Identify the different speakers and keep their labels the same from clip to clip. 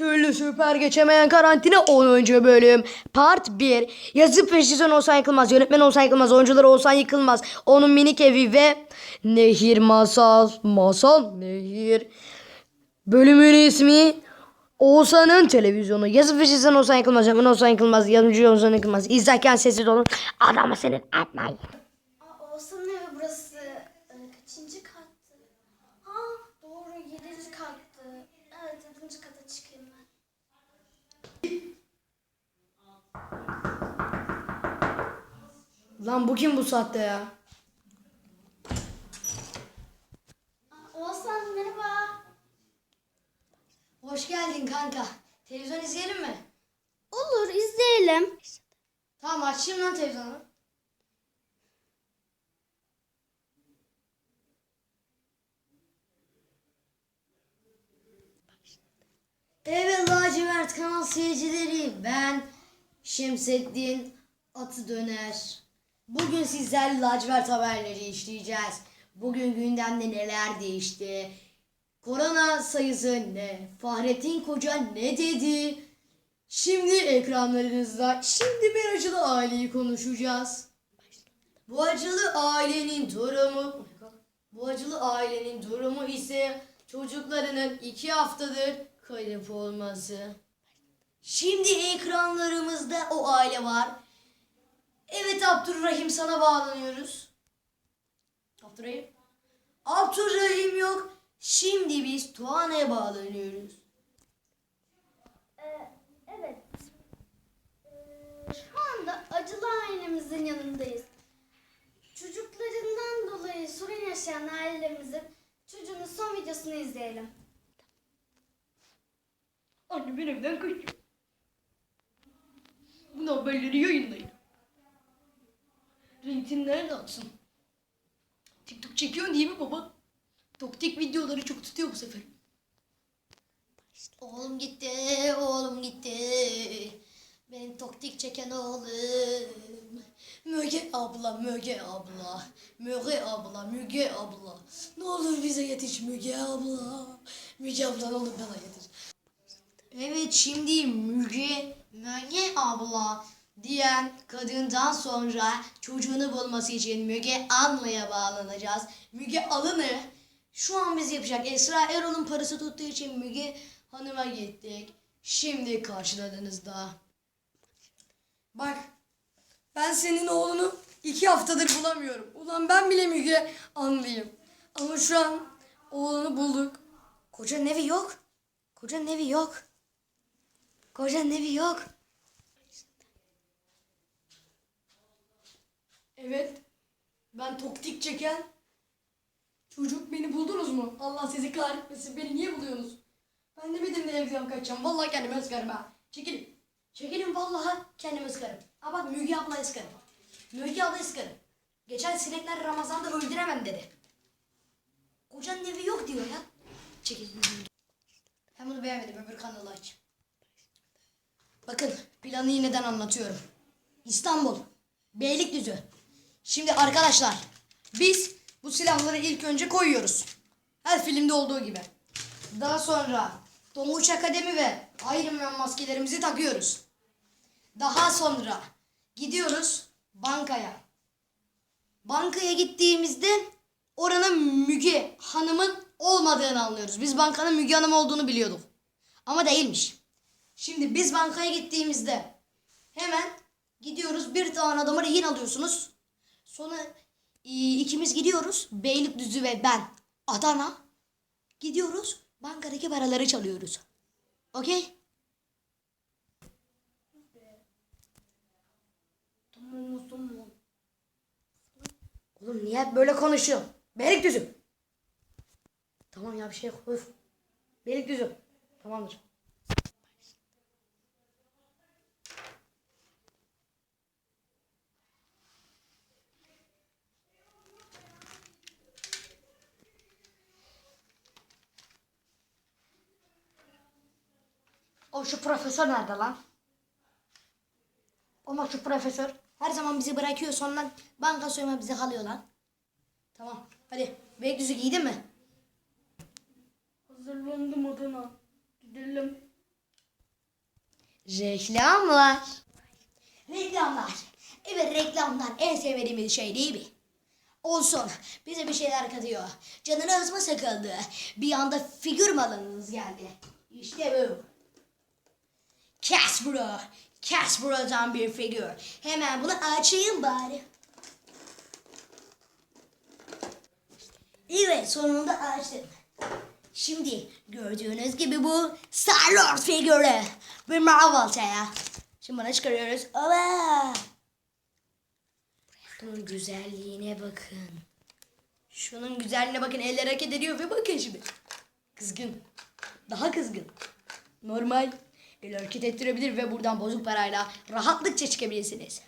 Speaker 1: Türlü süper geçemeyen karantina 10. bölüm. Part 1. Yazıp ve çizen Oğuzhan Yıkılmaz. Yönetmen Oğuzhan Yıkılmaz. Oyuncuları Oğuzhan Yıkılmaz. Onun minik evi ve Nehir Masal. Masal Nehir. Bölümün ismi Oğuzhan'ın televizyonu. Yazıp ve çizen Oğuzhan Yıkılmaz. Yönetmen Oğuzhan Yıkılmaz. Yardımcı Oğuzhan Yıkılmaz. İzlerken sessiz olun. Adamı senin.
Speaker 2: Aa, Oğuzhan'ın evi burası. Ee, kaçıncı kattı? Ha doğru yedinci kattı. Evet yedinci kata çıkayım ben.
Speaker 1: Lan bu kim bu saatte ya?
Speaker 2: Oğuzhan merhaba.
Speaker 1: Hoş geldin kanka. Televizyon izleyelim mi?
Speaker 2: Olur izleyelim.
Speaker 1: Tamam açayım lan televizyonu. Evet lacivert kanal seyircileri ben Şemsettin Atı Döner. Bugün sizlerle lacivert haberleri işleyeceğiz. Bugün gündemde neler değişti? Korona sayısı ne? Fahrettin Koca ne dedi? Şimdi ekranlarınızda şimdi bir acılı aileyi konuşacağız. Bu acılı ailenin durumu bu acılı ailenin durumu ise çocuklarının iki haftadır kayıp olması. Şimdi ekranlarımızda o aile var. Evet Abdurrahim sana bağlanıyoruz. Abdurrahim. Abdurrahim yok. Şimdi biz Tuana'ya bağlanıyoruz.
Speaker 2: Ee, evet. Ee, şu anda acılı ailemizin yanındayız. Çocuklarından dolayı sorun yaşayan ailelerimizin çocuğunun son videosunu izleyelim.
Speaker 1: Anne ben evden kaçıyorum. Bu haberleri yayınlayın. Reytingler de atsın. TikTok çekiyorsun değil mi baba? Toktik videoları çok tutuyor bu sefer. Oğlum gitti, oğlum gitti. Ben toktik çeken oğlum. Müge abla, Müge abla. Müge abla, Müge abla. Ne olur bize yetiş Müge abla. Müge abla ne olur bana yetiş. Evet şimdi Müge, Müge abla diyen kadından sonra çocuğunu bulması için Müge Anlı'ya bağlanacağız. Müge Alın'ı şu an biz yapacak. Esra Erol'un parası tuttuğu için Müge Hanım'a gittik. Şimdi karşıladığınızda. Bak ben senin oğlunu iki haftadır bulamıyorum. Ulan ben bile Müge Anlı'yım. Ama şu an oğlunu bulduk. Kocanın evi yok. Kocanın evi yok. Kocanın evi yok. Evet. Ben toktik çeken çocuk beni buldunuz mu? Allah sizi kahretmesin. Beni niye buluyorsunuz? Ben demedim de evden kaçacağım. Vallahi kendimi ıskarım ha. Çekilin. Çekilin vallahi kendimi ıskarım. Ha bak Müge abla ıskarım. Müge abla ıskarım. Geçen sinekler Ramazan'da öldüremem dedi. Kocanın evi yok diyor ya. Çekilin. Ben bunu beğenmedim. Öbür kanalı aç. Bakın planı yineden anlatıyorum. İstanbul, Beylikdüzü. Şimdi arkadaşlar biz bu silahları ilk önce koyuyoruz. Her filmde olduğu gibi. Daha sonra Tonguç Akademi ve Iron Man maskelerimizi takıyoruz. Daha sonra gidiyoruz bankaya. Bankaya gittiğimizde oranın Müge Hanım'ın olmadığını anlıyoruz. Biz bankanın Müge Hanım olduğunu biliyorduk. Ama değilmiş. Şimdi biz bankaya gittiğimizde hemen gidiyoruz bir tane adamı rehin alıyorsunuz. Sonra e, ikimiz gidiyoruz. Beylikdüzü ve ben Adana gidiyoruz. Bankadaki paraları çalıyoruz. Okey? Oğlum niye hep böyle konuşuyor? Beylikdüzü. Tamam ya bir şey. Öf. Beylikdüzü. Tamamdır. O şu profesör nerede lan? Ama şu profesör her zaman bizi bırakıyor sonra banka soyma bize kalıyor lan. Tamam hadi Beylikdüzü giydin mi?
Speaker 3: Hazırlandım Adana. Gidelim.
Speaker 1: Reklamlar. Reklamlar. Evet reklamlar en sevmediğimiz şey değil mi? Olsun. Bize bir şeyler katıyor. Canınız mı sıkıldı? Bir anda figür malınız geldi. İşte bu. Casbro. Casbro'dan bir figür. Hemen bunu açayım bari. Evet sonunda açtım. Şimdi gördüğünüz gibi bu Star-Lord figürü. Bir Marvel ya. Şimdi bunu çıkarıyoruz. Ova! Şunun güzelliğine bakın. Şunun güzelliğine bakın. Eller hareket ediyor ve bakın şimdi. Kızgın. Daha kızgın. Normal. El hareket ettirebilir ve buradan bozuk parayla rahatlıkça çıkabilirsiniz.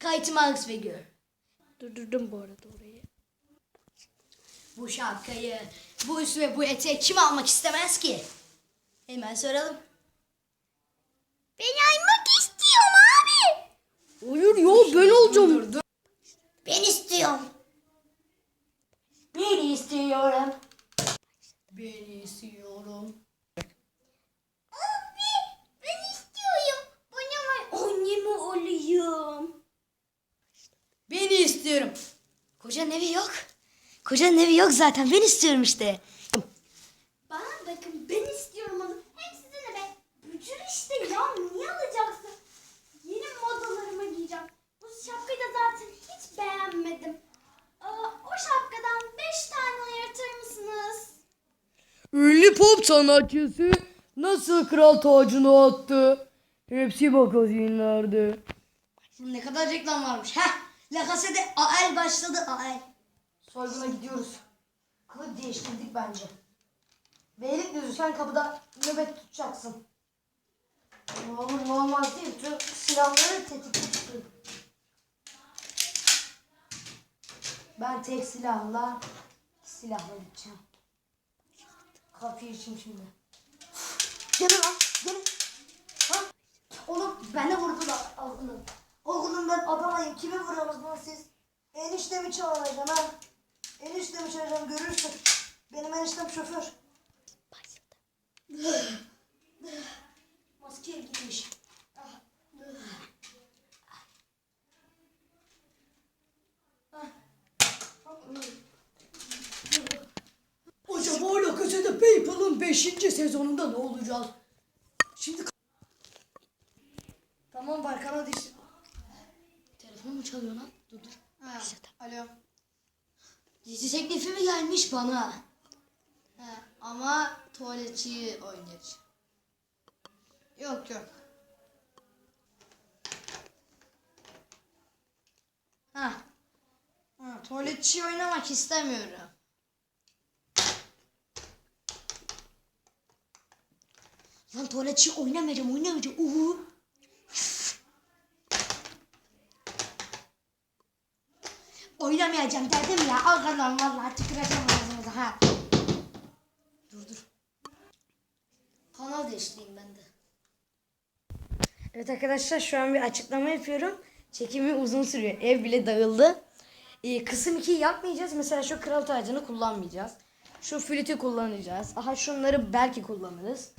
Speaker 1: Kite Max figür. Durdurdum bu arada orayı. Bu şapkayı, bu üst ve bu eteği kim almak istemez ki? Hemen soralım.
Speaker 2: Ben almak istiyorum abi.
Speaker 1: Hayır ya ben olacağım.
Speaker 2: Ben istiyorum.
Speaker 1: Ben istiyorum. Ben istiyorum.
Speaker 2: Abi ben istiyorum. Bana ver. Annemi olayım.
Speaker 1: Ben istiyorum. Kocanın evi yok. Kocanın evi yok zaten. Ben istiyorum işte.
Speaker 2: Bana bakın ben istiyorum onu. Hem size ne be? Bücür işte ya niye alacaksın? Yeni modalarıma giyeceğim. Bu şapkayı da zaten hiç beğenmedim. Aa, o şapkadan beş tane ayırtır mısınız?
Speaker 3: Ünlü pop sanatçısı nasıl kral tacını attı? Hepsi magazinlerde.
Speaker 1: Şimdi ne kadar reklam varmış. Heh. La Casa de AL başladı AL. Soyguna gidiyoruz. Kılık değiştirdik bence. Beylikdüzü sen kapıda nöbet tutacaksın. Ne olur ne olmaz değil. Tüm silahları tetikte tutun. Ben tek silahla iki silahla gideceğim. Kapıyı içim şimdi. Gelin lan gelin. Ha? Oğlum beni vurdular oğlum. Oğlum ben adamayım. Kimi vuruyorsunuz lan siz? Eniştemi çağıracağım ha. Eniştemi çağıracağım görürsün. Benim eniştem şoför. Maske gitmiş. Acaba La Casa de Papel'ın 5. sezonunda ne olacağız? Şimdi Tamam Barkan hadi işte. Telefon mu çalıyor lan? Dur dur.
Speaker 4: Ha, alo.
Speaker 1: Dizi teklifi mi gelmiş bana?
Speaker 4: He, ama tuvaletçiyi oynayacağım. Yok yok. Ha. Ha, tuvaletçi oynamak istemiyorum.
Speaker 1: Lan tuvaletçi oynamayacağım oynamayacağım. Uhu. Oynamayacağım dedim ya. Al lan vallahi tüküreceğim ağzınıza ha. Dur dur. Kanal değiştireyim ben de.
Speaker 3: Evet arkadaşlar şu an bir açıklama yapıyorum. Çekimi uzun sürüyor. Ev bile dağıldı. Ee, kısım 2'yi yapmayacağız. Mesela şu kral tacını kullanmayacağız. Şu flütü kullanacağız. Aha şunları belki kullanırız.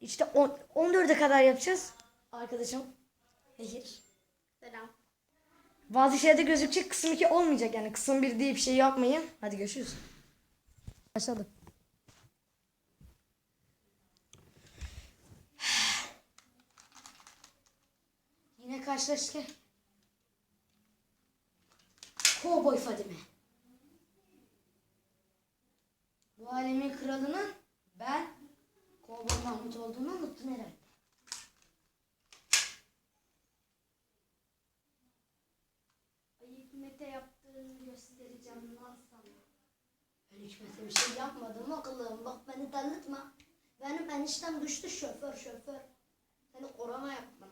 Speaker 3: İşte on- 14'e kadar yapacağız. Arkadaşım Nehir.
Speaker 2: Selam.
Speaker 3: Bazı şeylerde gözükecek kısım 2 olmayacak yani. Kısım 1 diye bir şey yapmayın. Hadi görüşürüz. Başladı.
Speaker 1: Yine karşılaştık. Kovboy Fadime. Bu alemin kralının ben Kovboy Mahmut olduğunu unuttum herhalde.
Speaker 2: Hikmet'e yaptığını göstereceğim lan sana.
Speaker 1: Ben hükümete bir şey yapmadım akıllım. Bak beni tanıtma. Benim eniştem düştü şoför şoför. Seni korona yaptım.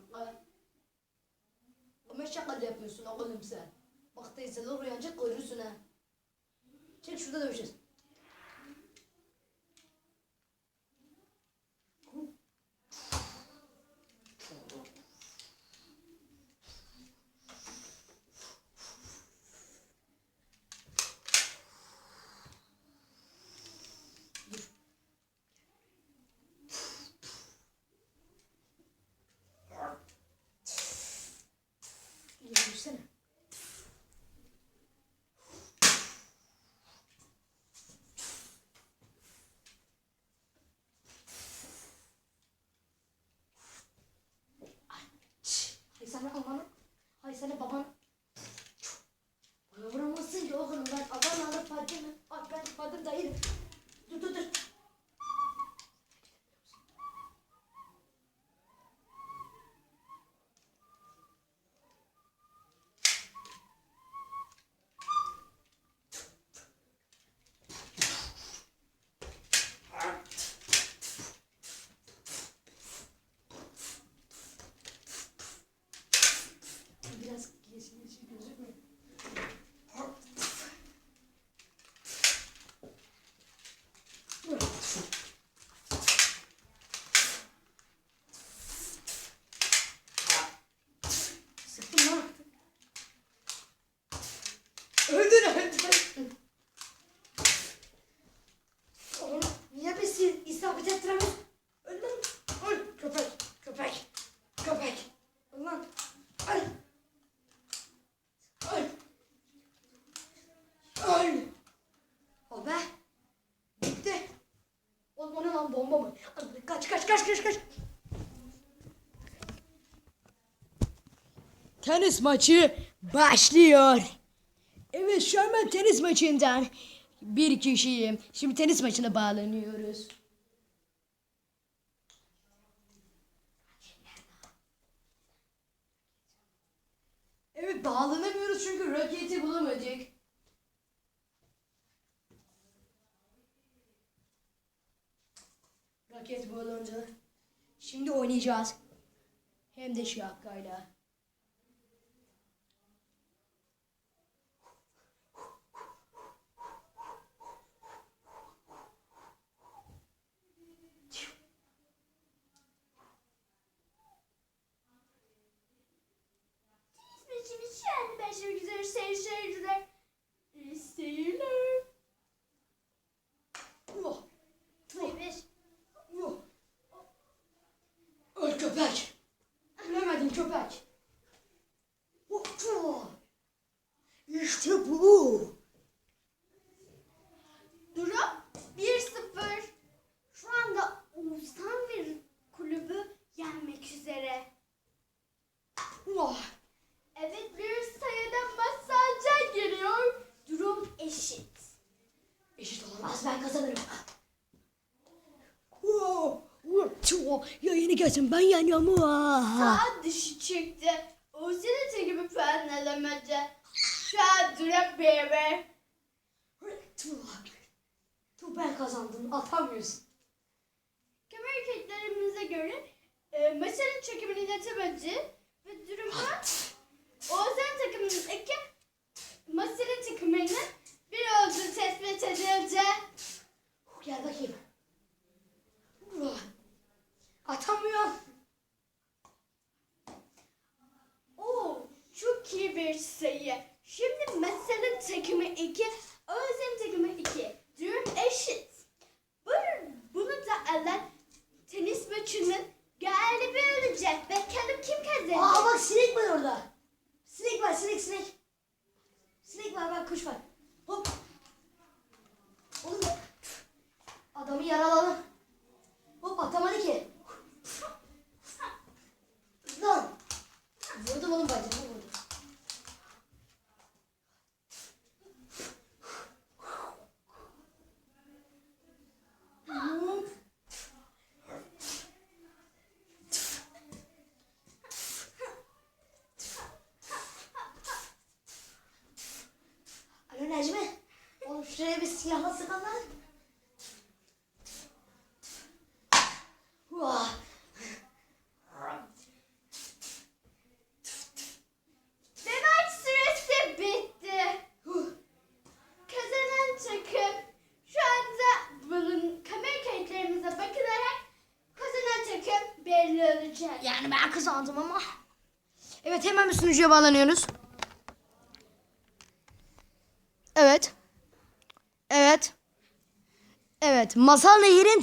Speaker 1: Ama şakalı yapıyorsun oğlum sen. Bak teyzeler uyanacak görürsün ha. Çek şurada dövüşeceğiz. Sana ananı. Hay sana babanı. Tenis maçı başlıyor. Evet şu an ben tenis maçından bir kişiyim. Şimdi tenis maçına bağlanıyoruz. Evet bağlanamıyoruz çünkü raketi bulamadık. Raket bulunca şimdi oynayacağız. Hem de şapkayla.
Speaker 2: Başlamak üzere seyirciler.
Speaker 1: Ya yeni gelsin ben yeniyorum. Vah.
Speaker 2: Sağ dışı çıktı. Oğuzhan'ın gibi puan alamadı. Şu an durum 1-1.
Speaker 1: Vah. Tu ben kazandım atamıyorsun.
Speaker 2: Kamera hareketlerimize göre e, masanın çekimini iletemedi ve durumda Oğuzhan takımının iki masanın takımının bir olduğu tespit edildi.
Speaker 1: Gel bakayım. Vah. Atamıyorum.
Speaker 2: Oo, çok iyi bir sayı. Şimdi masanın takımı 2, Oğuzhan takımı 2. Durum eşit. Bu, bunu da alan tenis maçının galibi olacak. Bakalım kim kazanacak?
Speaker 1: Aa bak sinek var orada. Sinek var sinek sinek. Sinek var bak kuş var. Hop. Oğlum adamı yaraladım. Hop atamadı ki. Lan. Vurdum oğlum bacağımı vurdum. Hop. Alo Necmi. Oğlum şuraya bir silahla sıkan lan. Vah.
Speaker 2: Ve maç süresi bitti.
Speaker 1: Huh.
Speaker 2: Kazanan takım şu anda bunun kamera kayıtlarımıza bakılarak kazanan takım belli olacak.
Speaker 1: Yani kazandım ama. Evet hemen bir sunucuya bağlanıyoruz. Evet. Evet. Evet. Masal Nehir'in